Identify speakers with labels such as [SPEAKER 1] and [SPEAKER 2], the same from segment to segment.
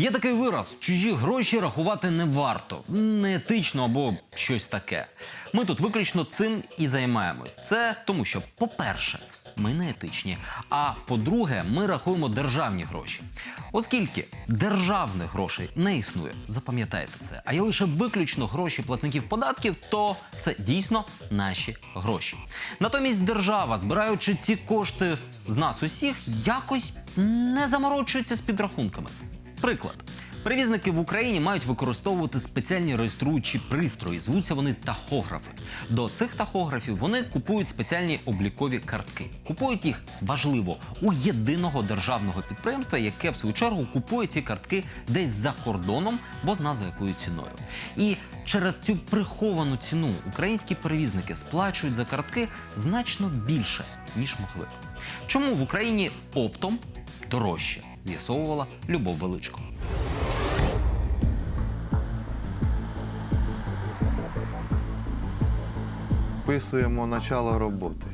[SPEAKER 1] Є такий вираз: чужі гроші рахувати не варто, неетично або щось таке. Ми тут виключно цим і займаємось. Це тому, що, по-перше, ми не етичні. А по-друге, ми рахуємо державні гроші. Оскільки державних грошей не існує, запам'ятайте це. А є лише виключно гроші платників податків, то це дійсно наші гроші. Натомість держава, збираючи ці кошти з нас усіх, якось не заморочується з підрахунками. Приклад. Перевізники в Україні мають використовувати спеціальні реєструючі пристрої. Звуться вони тахографи. До цих тахографів вони купують спеціальні облікові картки. Купують їх важливо у єдиного державного підприємства, яке в свою чергу купує ці картки десь за кордоном, бо зна за якою ціною. І через цю приховану ціну українські перевізники сплачують за картки значно більше ніж могли. Чому в Україні оптом дорожче? З'ясовувала Любов Величко.
[SPEAKER 2] Вписуємо начало роботи.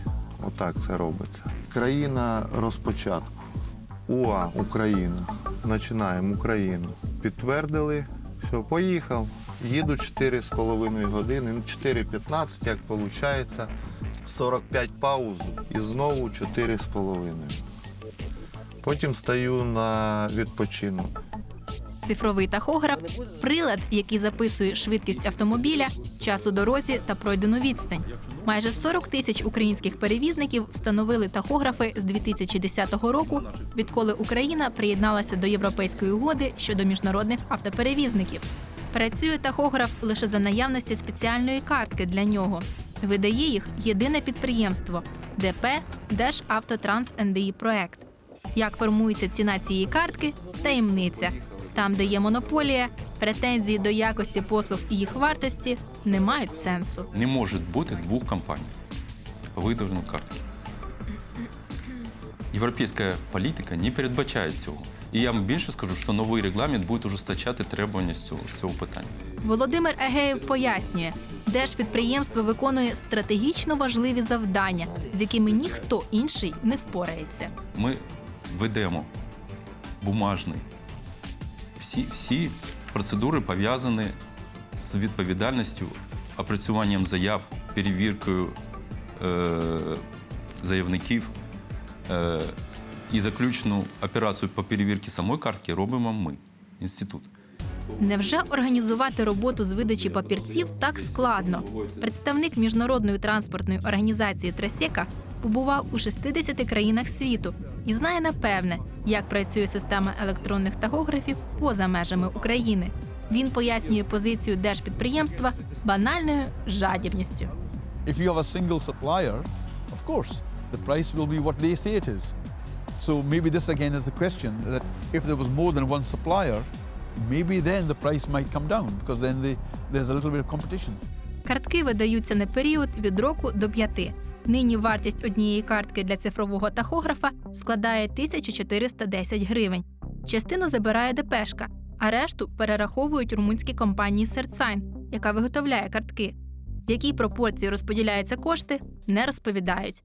[SPEAKER 2] Отак це робиться. Країна розпочатку. УА Україна. Починаємо Україну. Підтвердили, все, поїхав. Їду 4,5 години, ну 4,15, як виходить. 45 паузу і знову 4,5. Потім стаю на відпочинок.
[SPEAKER 3] Цифровий тахограф прилад, який записує швидкість автомобіля, час у дорозі та пройдену відстань. Майже 40 тисяч українських перевізників встановили тахографи з 2010 року, відколи Україна приєдналася до європейської угоди щодо міжнародних автоперевізників. Працює тахограф лише за наявності спеціальної картки для нього. Видає їх єдине підприємство ДП Державтотранс НДІ. Як формується ціна цієї картки таємниця. Там, де є монополія, претензії до якості послуг і їх вартості не мають сенсу.
[SPEAKER 4] Не може бути двох компаній по видавленню картки. Європейська політика не передбачає цього. І я вам більше скажу, що новий регламент буде ужесточати требування з цього, з цього питання.
[SPEAKER 3] Володимир Егеєв пояснює, держпідприємство виконує стратегічно важливі завдання, з якими ніхто інший не впорається.
[SPEAKER 4] Ми ведемо бумажний. Всі, всі процедури пов'язані з відповідальністю, опрацюванням заяв, перевіркою е, заявників. Е, і заключну операцію по перевірці самої картки робимо ми, інститут.
[SPEAKER 3] Невже організувати роботу з видачі папірців так складно? Представник міжнародної транспортної організації Трасека побував у 60 країнах світу і знає напевне, як працює система електронних тахографів поза межами України. Він пояснює позицію держпідприємства банальною жадібністю.
[SPEAKER 5] If you have a single supplier, of course, the price will be what they say it is. So maybe this again is the question that if there was more than one supplier, maybe then the price might come down because then they, there's a little bit of competition.
[SPEAKER 3] Картки видаються на період від року до п'яти. Нині вартість однієї картки для цифрового тахографа складає 1410 гривень. Частину забирає ДПшка, а решту перераховують румунській компанії Серцайн, яка виготовляє картки. В якій пропорції розподіляються кошти, не розповідають.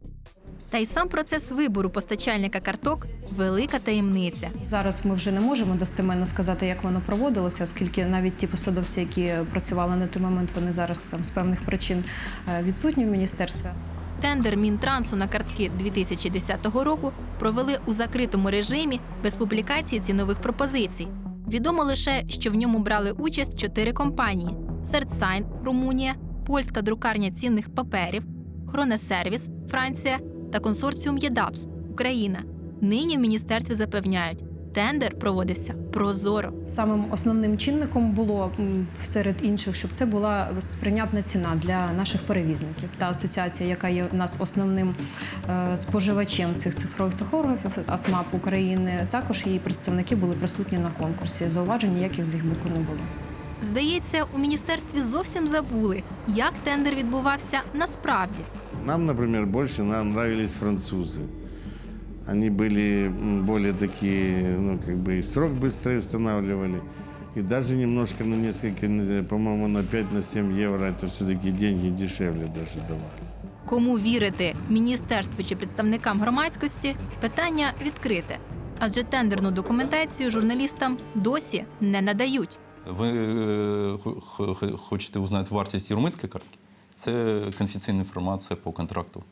[SPEAKER 3] Та й сам процес вибору постачальника карток велика таємниця.
[SPEAKER 6] Зараз ми вже не можемо достеменно сказати, як воно проводилося, оскільки навіть ті посадовці, які працювали на той момент, вони зараз там з певних причин е, відсутні в міністерстві.
[SPEAKER 3] Тендер Мінтрансу на картки 2010 року провели у закритому режимі без публікації цінових пропозицій. Відомо лише, що в ньому брали участь чотири компанії: Серцайн, Румунія, польська друкарня цінних паперів, Хронесервіс, Франція та консорціум ЄДАПС Україна. Нині в міністерстві запевняють, тендер проводився прозоро.
[SPEAKER 6] Самим основним чинником було серед інших, щоб це була сприйнятна ціна для наших перевізників. Та асоціація, яка є у нас основним е, споживачем цих цифрових тахографів, АСМАП України, також її представники були присутні на конкурсі. Зауважень ніяких з їх боку не було.
[SPEAKER 3] Здається, у міністерстві зовсім забули, як тендер відбувався насправді.
[SPEAKER 7] Нам, например, больше нам нравились французы. Они были м, более такие, ну, как бы и срок быстрее устанавливали. И даже немножко на несколько, э, по-моему, на 5-7 евро это все-таки деньги дешевле даже давали.
[SPEAKER 3] Кому вірити міністерству чи представникам громадськості? Питання відкрите. адже тендерну документацію журналістам досі не надають.
[SPEAKER 4] Ви е, хо- хо- хочете узнати вартість румунської картки? Це конфіденційна інформація по контракту.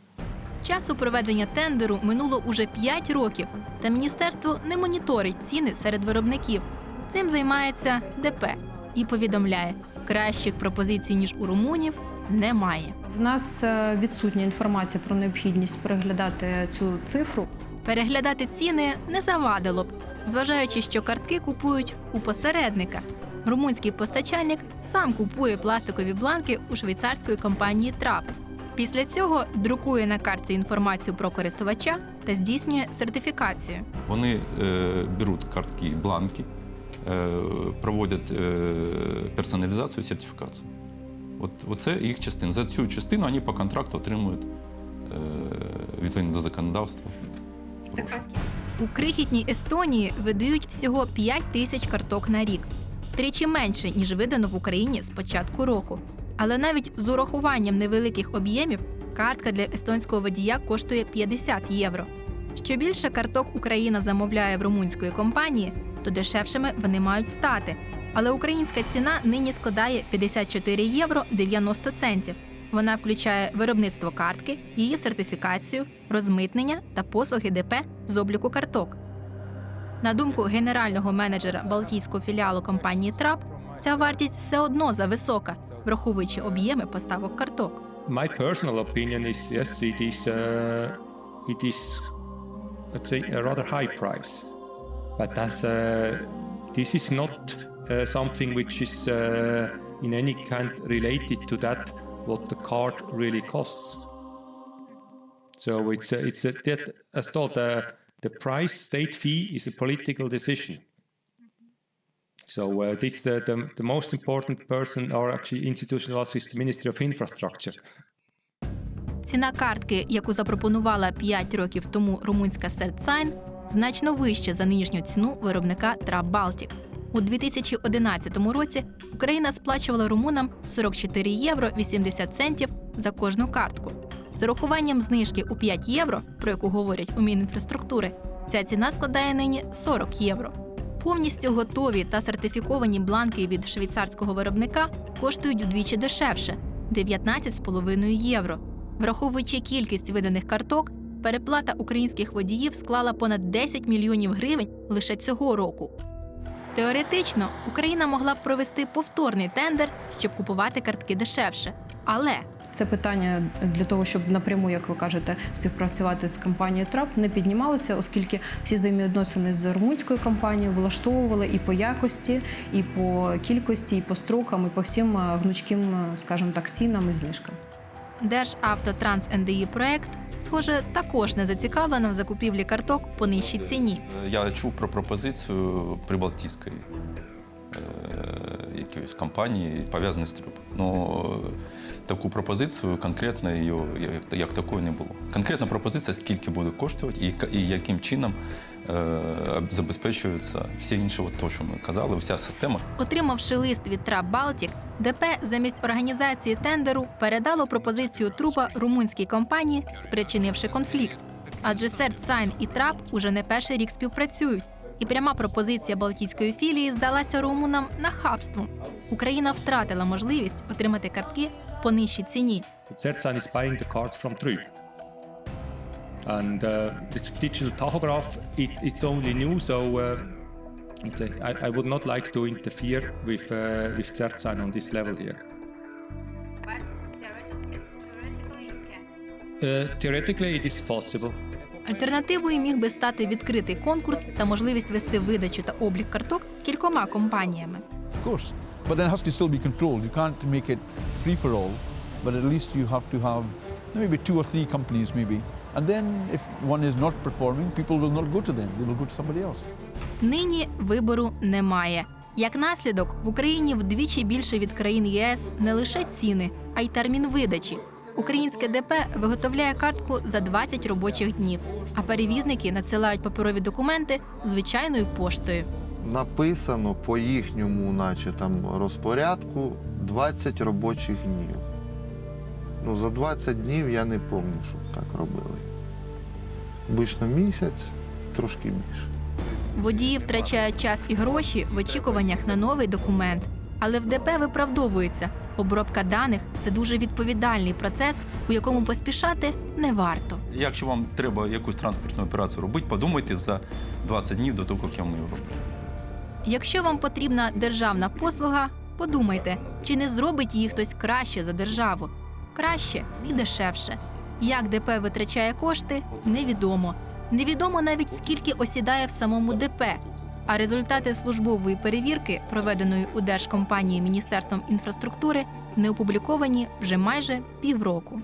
[SPEAKER 3] Часу проведення тендеру минуло уже 5 років, та міністерство не моніторить ціни серед виробників. Цим займається ДП і повідомляє, кращих пропозицій ніж у румунів немає.
[SPEAKER 6] В нас е, відсутня інформація про необхідність переглядати цю цифру.
[SPEAKER 3] Переглядати ціни не завадило б, зважаючи, що картки купують у посередника. Румунський постачальник сам купує пластикові бланки у швейцарської компанії Трап. Після цього друкує на картці інформацію про користувача та здійснює сертифікацію.
[SPEAKER 4] Вони е, беруть картки, бланки, е, проводять е, персоналізацію, сертифікацію. От, оце їх частина. За цю частину вони по контракту отримують е, відповідно до законодавства.
[SPEAKER 3] У крихітній Естонії видають всього 5 тисяч карток на рік, втричі менше, ніж видано в Україні з початку року. Але навіть з урахуванням невеликих об'ємів картка для естонського водія коштує 50 євро. Що більше карток Україна замовляє в румунської компанії, то дешевшими вони мають стати. Але українська ціна нині складає 54 євро 90 центів. Вона включає виробництво картки, її сертифікацію, розмитнення та послуги ДП з обліку карток. На думку генерального менеджера Балтійського філіалу компанії Трап, ця вартість все одно зависока, враховуючи об'єми поставок карток.
[SPEAKER 8] My personal opinion is yes, it is uh, it is let's say a rather high price, but as uh, this is not uh, something which is uh, in any kind related to that what the card really costs. So it's a, it's a, that as thought the the price state fee is a political decision. So uh, this uh, the, the most important person or actually institution also is the Ministry of Infrastructure.
[SPEAKER 3] Ціна картки, яку запропонувала 5 років тому румунська Сертсайн, значно вища за нинішню ціну виробника Трап Балтік. У 2011 році Україна сплачувала румунам 44 євро 80 центів за кожну картку. З урахуванням знижки у 5 євро, про яку говорять у Мінінфраструктури, ця ціна складає нині 40 євро. Повністю готові та сертифіковані бланки від швейцарського виробника коштують удвічі дешевше 19,5 євро. Враховуючи кількість виданих карток, переплата українських водіїв склала понад 10 мільйонів гривень лише цього року. Теоретично Україна могла б провести повторний тендер, щоб купувати картки дешевше. Але
[SPEAKER 6] Це питання для того, щоб напряму, як ви кажете, співпрацювати з компанією ТРАП не піднімалося, оскільки всі взаємовідносини з румунською компанією влаштовували і по якості, і по кількості, і по строкам, і по всім е, гнучким, е, скажімо так, цінам і знижкам.
[SPEAKER 3] Державтотранс НДІ проект, схоже, також не зацікавлена в закупівлі карток по нижчій ціні.
[SPEAKER 4] Я чув про пропозицію прибалтійської е, якоїсь компанії, пов'язаної з труб. Ну, таку пропозицію конкретно її як, як такої не було. Конкретна пропозиція, скільки буде коштувати і, і яким чином е, забезпечуються всі інші, от то, що ми казали, вся система.
[SPEAKER 3] Отримавши лист від Трап Балтік, ДП замість організації тендеру передало пропозицію трупа румунській компанії, спричинивши конфлікт. Адже Сертсайн і Трап уже не перший рік співпрацюють. І пряма пропозиція Балтійської філії здалася румунам нахабством. Україна втратила можливість отримати картки по нижчій ціні.
[SPEAKER 8] Zertzan is buying the cards from Trüb. And uh, the digital tachograph, it, it's only new, so uh, it's a- I, I would not like to interfere with, uh, with Zertzan on this level here. Uh, theoretically, it is possible.
[SPEAKER 3] Альтернативою міг би стати відкритий конкурс та можливість вести видачу та облік карток кількома компаніями.
[SPEAKER 5] Of course. But then it has to still be controlled. You can't make it free for all, but at least you have to have maybe two or three companies, maybe. And then if one is not performing, people will not go to them, they will go to somebody else.
[SPEAKER 3] Нині вибору немає. Як наслідок, в Україні вдвічі більше від країн ЄС не лише ціни, а й термін видачі. Українське ДП виготовляє картку за 20 робочих днів, а перевізники надсилають паперові документи звичайною поштою.
[SPEAKER 2] Написано по їхньому, наче там розпорядку, 20 робочих днів. Ну, за 20 днів я не пам'ятаю, щоб так робили. Обично місяць, трошки більше.
[SPEAKER 3] Водії втрачають час і гроші в очікуваннях на новий документ. Але в ДП виправдовується. Обробка даних це дуже відповідальний процес, у якому поспішати не варто.
[SPEAKER 4] Якщо вам треба якусь транспортну операцію робити, подумайте за 20 днів до того, як я її роблю.
[SPEAKER 3] Якщо вам потрібна державна послуга, подумайте, чи не зробить її хтось краще за державу. Краще і дешевше. Як ДП витрачає кошти, невідомо. Невідомо навіть скільки осідає в самому ДП. А результати службової перевірки, проведеної у держкомпанії Міністерством інфраструктури, не опубліковані вже майже півроку.